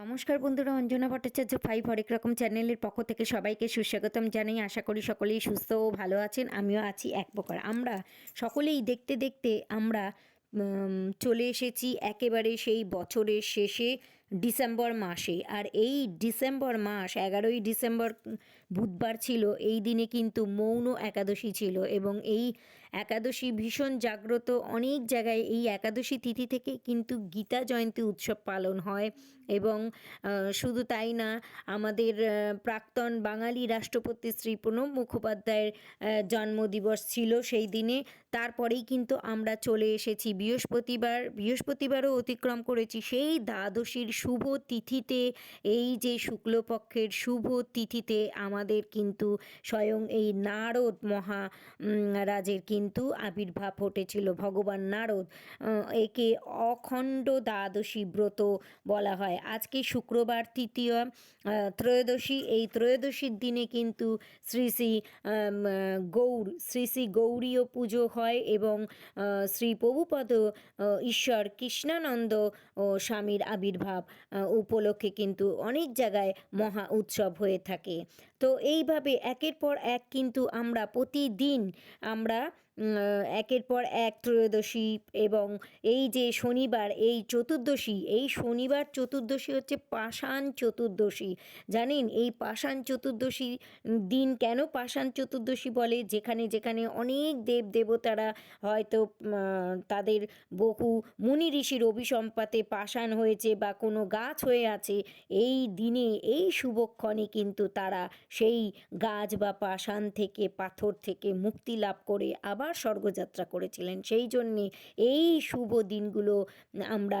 নমস্কার বন্ধুরা, অঞ্জনা ভট্টাচার্য ফাইভ হরেক রকম চ্যানেলের পক্ষ থেকে সবাইকে সুস্বাগতম জানাই। আশা করি সকলেই সুস্থ ও ভালো আছেন, আমিও আছি এক প্রকার। আমরা সকলেই দেখতে দেখতে আমরা চলে এসেছি একেবারে সেই বছরের শেষে। ডিসেম্বর মাসে। আর এই ডিসেম্বর মাস, এগারোই ডিসেম্বর বুধবার ছিল, এই দিনে কিন্তু মৌন একাদশী ছিল এবং এই একাদশী ভীষণ জাগ্রত। অনেক জায়গায় এই একাদশী তিথি থেকে কিন্তু গীতা জয়ন্তী উৎসব পালন হয় এবং শুধু তাই না, আমাদের প্রাক্তন বাঙালি রাষ্ট্রপতি শ্রী প্রণব মুখোপাধ্যায়ের জন্মদিবস ছিল সেই দিনে। তারপরেই কিন্তু আমরা চলে এসেছি। বৃহস্পতিবার, বৃহস্পতিবারও অতিক্রম করেছি সেই দ্বাদশীর শুভ তিথিতে, এই যে শুক্লপক্ষের শুভ তিথিতে আমাদের কিন্তু স্বয়ং এই নারদ মহা রাজের কিন্তু আবির্ভাব ঘটেছিল। ভগবান নারদ একে অখণ্ড দ্বাদশী ব্রত বলা হয়। আজকে শুক্রবার তৃতীয় ত্রয়োদশী। এই ত্রয়োদশীর দিনে কিন্তু শ্রী শ্রী গৌর, শ্রী শ্রী গৌরীয় পুজো হয় এবং শ্রী প্রভুপদ ঈশ্বর কৃষ্ণানন্দ স্বামীর আবির্ভাব উপলক্ষে কিন্তু অনেক জায়গায় মহা উৎসব হয়ে থাকে। তো এইভাবে একের পর এক কিন্তু আমরা প্রতিদিন আমরা একের পর এক ত্রয়োদশী এবং এই যে শনিবার, এই চতুর্দশী, এই শনিবার চতুর্দশী হচ্ছে পাষাণ চতুর্দশী। জানেন? এই পাষাণ চতুর্দশী দিন কেন পাষাণ চতুর্দশী বলে? যেখানে যেখানে অনেক দেব দেবতারা হয়তো তাদের বহু মুনি ঋষির অভিসম্পাতে পাষাণ হয়েছে বা কোনো গাছ হয়ে আছে, এই দিনে, এই শুভক্ষণে কিন্তু তারা সেই গাছ বা পাষাণ থেকে, পাথর থেকে মুক্তি লাভ করে আবার স্বর্গযাত্রা করেছিলেন। সেই জন্যে এই শুভ দিনগুলো আমরা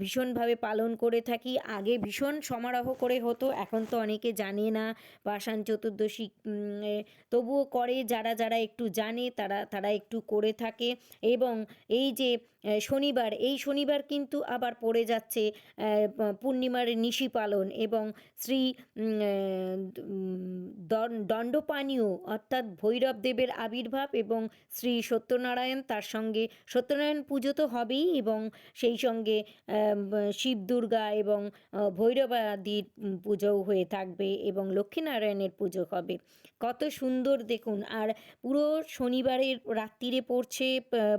ভীষণভাবে পালন করে থাকি। আগে ভীষণ সমারোহ করে হতো, এখন তো অনেকে জানে না। পাষাণ চতুর্দশী তবুও করে যারা যারা একটু জানে তারা তারা একটু করে থাকে। এবং এই যে শনিবার, এই শনিবার কিন্তু আবার পড়ে যাচ্ছে পূর্ণিমার নিশি পালন এবং শ্রী দণ্ডপানীয় অর্থাৎ ভৈরব দেবের আবির্ভাব এবং শ্রী সত্যনারায়ণ তার সঙ্গে সত্যনারায়ণ পুজো তো হবেই এবং সেই সঙ্গে শিব দুর্গা এবং ভৈরবাদির উম, পুজোও হয়ে থাকবে এবং লক্ষ্মীনারায়ণের পুজো হবে। কত সুন্দর দেখুন আর পুরো শনিবারের রাত্রিরে পড়ছে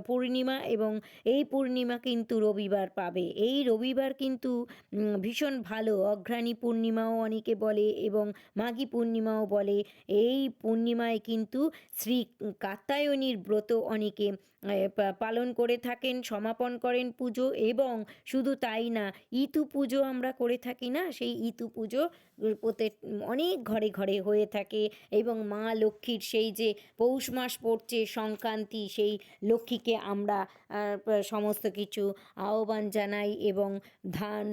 পূর্ণিমা এবং এই পূর্ণিমা কিন্তু রবিবার পাবে। এই রবিবার কিন্তু ভীষণ ভালো অঘ্রাণী পূর্ণিমাও অনেকে বলে এবং মাঘী পূর্ণিমাও বলে। এই পূর্ণিমায় কিন্তু শ্রী কাত্তায়নীর ব্রত অনেকে পালন করে থাকেন, সমাপন করেন পুজো এবং শুধু তাই না, ইতু পুজো আমরা করে থাকি না, সেই ইতু পুজো প্রত্যেক অনেক ঘরে ঘরে হয়ে থাকে এবং মা লক্ষ্মীর সেই যে পৌষ মাস পড়ছে, সংক্রান্তি, সেই লক্ষ্মীকে আমরা সমস্ত কিছু আহ্বান জানাই এবং ধান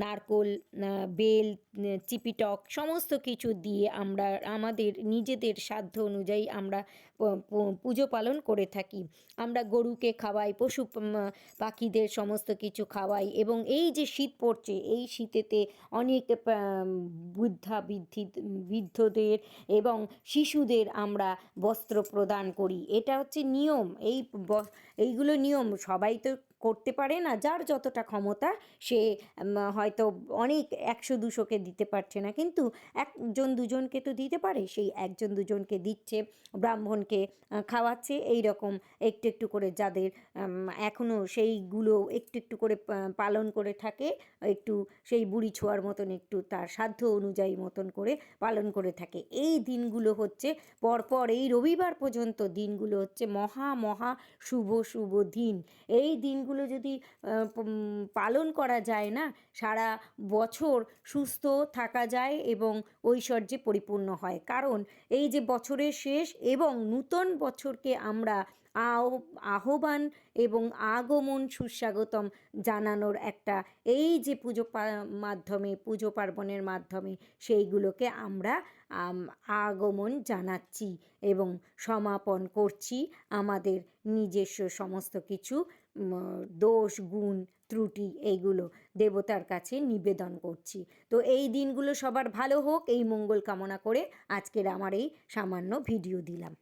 নারকোল বেল, চিপিটক সমস্ত কিছু দিয়ে আমরা আমাদের নিজেদের সাধ্য অনুযায়ী আমরা পুজো পালন করে থাকি। আমরা গরুকে খাওয়াই, পশু পাখিদের সমস্ত কিছু খাওয়াই এবং এই যে শীত পড়ছে, এই শীতেতে অনেক বৃদ্ধা বৃদ্ধি বৃদ্ধদের এবং শিশুদের আমরা বস্ত্র প্রদান করি। এটা হচ্ছে নিয়ম। এই এইগুলো নিয়ম সবাই তো করতে পারে না। যার যতটা ক্ষমতা সে হয়তো অনেক একশো দুশোকে দিতে পারছে না। কিন্তু একজন দুজনকে তো দিতে পারে। সেই একজন দুজনকে দিচ্ছে, ব্রাহ্মণকে খাওয়াচ্ছে। এই রকম একটু একটু করে যাদের এখনও সেইগুলো একটু একটু করে পালন করে থাকে, একটু সেই বুড়ি ছোঁয়ার মতন একটু তার সাধ্য অনুযায়ী মতন করে পালন করে থাকে। এই দিনগুলো হচ্ছে পরপর, এই রবিবার পর্যন্ত দিনগুলো হচ্ছে মহা মহা শুভ শুভ দিন। এই দিনগুলো যদি পালন করা যায় না, সারা বছর সুস্থ থাকা যায় এবং ঐশ্বর্যে পরিপূর্ণ হয়। কারণ এই যে বছরের শেষ এবং নূতন বছরকে আমরা আহ্বান এবং আগমন সুস্বাগতম জানানোর একটা এই যে পুজো মাধ্যমে, পুজো পার্বণের মাধ্যমে সেইগুলোকে আমরা আগমন জানাচ্ছি এবং সমাপন করছি আমাদের নিজস্ব সমস্ত কিছু দোষ, গুণ, ত্রুটি এইগুলো দেবতার কাছে নিবেদন করছি। তো এই দিনগুলো সবার ভালো হোক, এই মঙ্গল কামনা করে আজকের আমার এই সামান্য ভিডিও দিলাম।